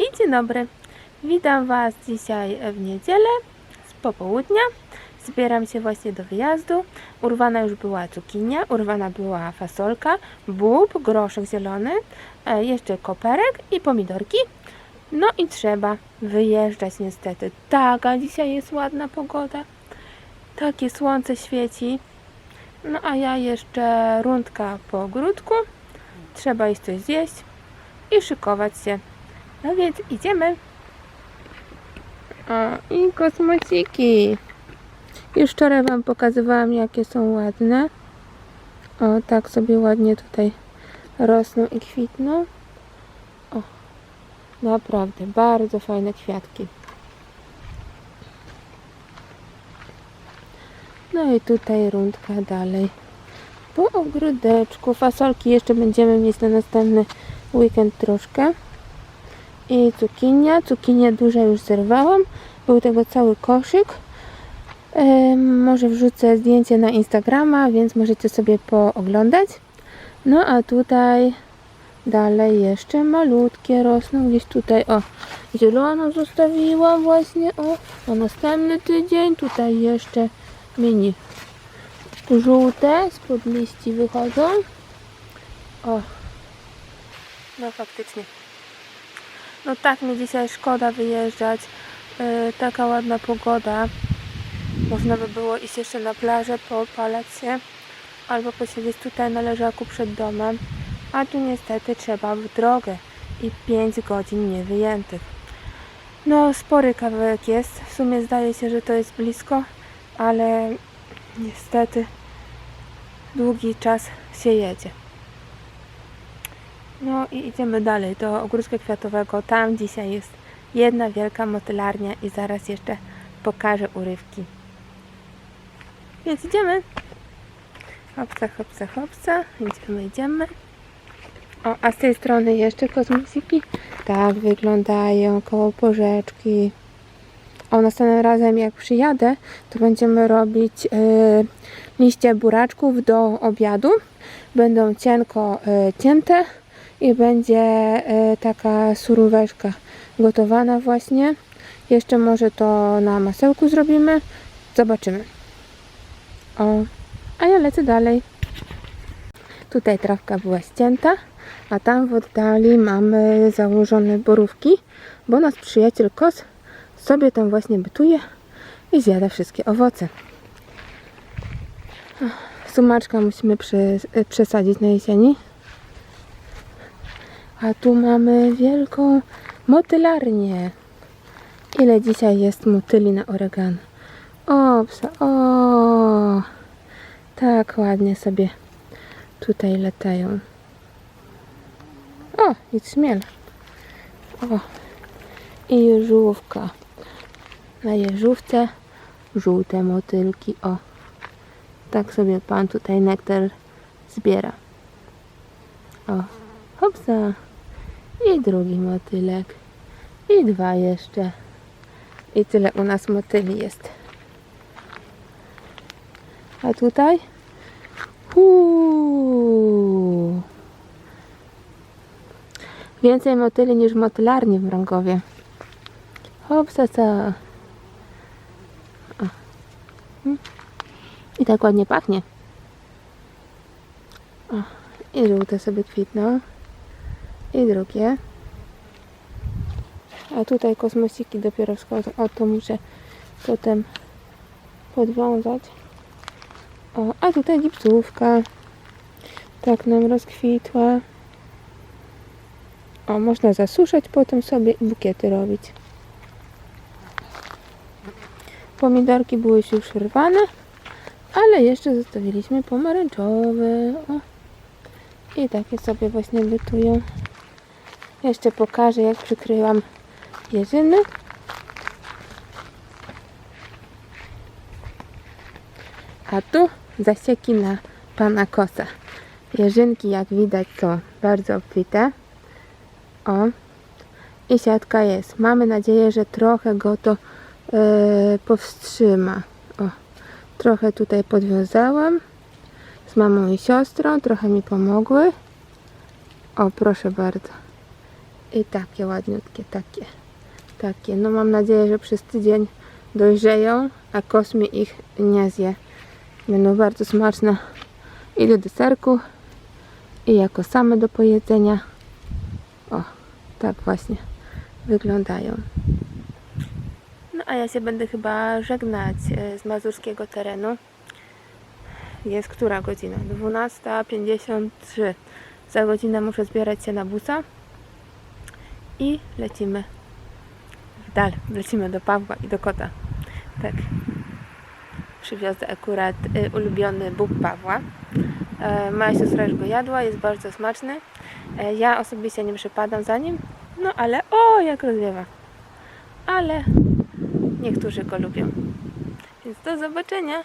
I dzień dobry. Witam Was dzisiaj w niedzielę z popołudnia. Zbieram się właśnie do wyjazdu. Urwana już była cukinia, urwana była fasolka, bób, groszek zielony, e, jeszcze koperek i pomidorki. No i trzeba wyjeżdżać niestety. Taka dzisiaj jest ładna pogoda. Takie słońce świeci. No a ja jeszcze rundka po ogródku. Trzeba iść coś zjeść i szykować się. No więc idziemy. O, i kosmociki. Już wczoraj Wam pokazywałam, jakie są ładne. O, tak sobie ładnie tutaj rosną i kwitną. O, naprawdę, bardzo fajne kwiatki. No i tutaj rundka dalej. Po ogródeczku. Fasolki jeszcze będziemy mieć na następny weekend troszkę. I cukinia. Cukinia duża już zerwałam. Był tego cały koszyk. Może wrzucę zdjęcie na Instagrama, więc możecie sobie pooglądać. No a tutaj dalej jeszcze malutkie rosną. Gdzieś tutaj, o, zielono zostawiłam właśnie, o, na następny tydzień. Tutaj jeszcze mini żółte spod liści wychodzą. O, no faktycznie. No tak mi dzisiaj szkoda wyjeżdżać. Yy, taka ładna pogoda. Można by było iść jeszcze na plażę, poopalać się albo posiedzieć tutaj na leżaku przed domem. A tu niestety trzeba w drogę i 5 godzin niewyjętych. No spory kawałek jest. W sumie zdaje się, że to jest blisko, ale niestety długi czas się jedzie. No i idziemy dalej do ogródka kwiatowego. Tam dzisiaj jest jedna wielka motylarnia i zaraz jeszcze pokażę urywki. Więc idziemy. Hopsa, hopsa, hopsa. Idziemy, idziemy. O, a z tej strony jeszcze kosmosiki. Tak wyglądają koło porzeczki. O, następnym razem jak przyjadę, to będziemy robić y, liście buraczków do obiadu. Będą cienko y, cięte i będzie y, taka suróweczka gotowana właśnie. Jeszcze może to na masełku zrobimy. Zobaczymy. O, a ja lecę dalej. Tutaj trawka była ścięta, a tam w oddali mamy założone borówki, bo nasz przyjaciel kos sobie tam właśnie bytuje i zjada wszystkie owoce. Sumaczka musimy przes- przesadzić na jesieni. A tu mamy wielką motylarnię. Ile dzisiaj jest motyli na oregano? O, psa, o, tak ładnie sobie tutaj latają. O, i śmiel. O, i jeżówka. Na jeżówce żółte motylki. O, tak sobie pan tutaj nektar zbiera. O, hopsa. I drugi motylek. I dwa jeszcze. I tyle u nas motyli jest. A tutaj? Uuu. Więcej motyli niż motylarni w Mrągowie. Hopsa, co? O. Mm. I tak ładnie pachnie. O. I żółte sobie kwitną. I drugie. A tutaj kosmosiki dopiero wschodzą. O, to muszę potem podwiązać. O, a tutaj gipsówka. Tak nam rozkwitła. O, można zasuszać potem sobie i bukiety robić. Pomidorki były już rwane, ale jeszcze zostawiliśmy pomarańczowe. O. I takie sobie właśnie bytują. Jeszcze pokażę, jak przykryłam jeżyny. A tu zasieki na pana kosa. Jeżynki, jak widać, są bardzo obfite. O. I siatka jest. Mamy nadzieję, że trochę go to e, powstrzyma. O. Trochę tutaj podwiązałam z mamą i siostrą. Trochę mi pomogły. O, proszę bardzo. I takie ładniutkie, takie. Takie. No mam nadzieję, że przez tydzień dojrzeją, a kosmi ich nie zje. Będą bardzo smaczne i do deserku, i jako same do pojedzenia. O, tak właśnie wyglądają. No a ja się będę chyba żegnać e, z mazurskiego terenu. Jest która godzina? 12.53. Za godzinę muszę zbierać się na busa i lecimy w dal. Lecimy do Pawła i do kota. Tak. Przywiozę akurat y, ulubiony bób Pawła. E, moja siostra już go jadła, jest bardzo smaczny. E, ja osobiście nie przepadam za nim, no ale o, jak rozwiewa. Ale niektórzy go lubią. Więc do zobaczenia.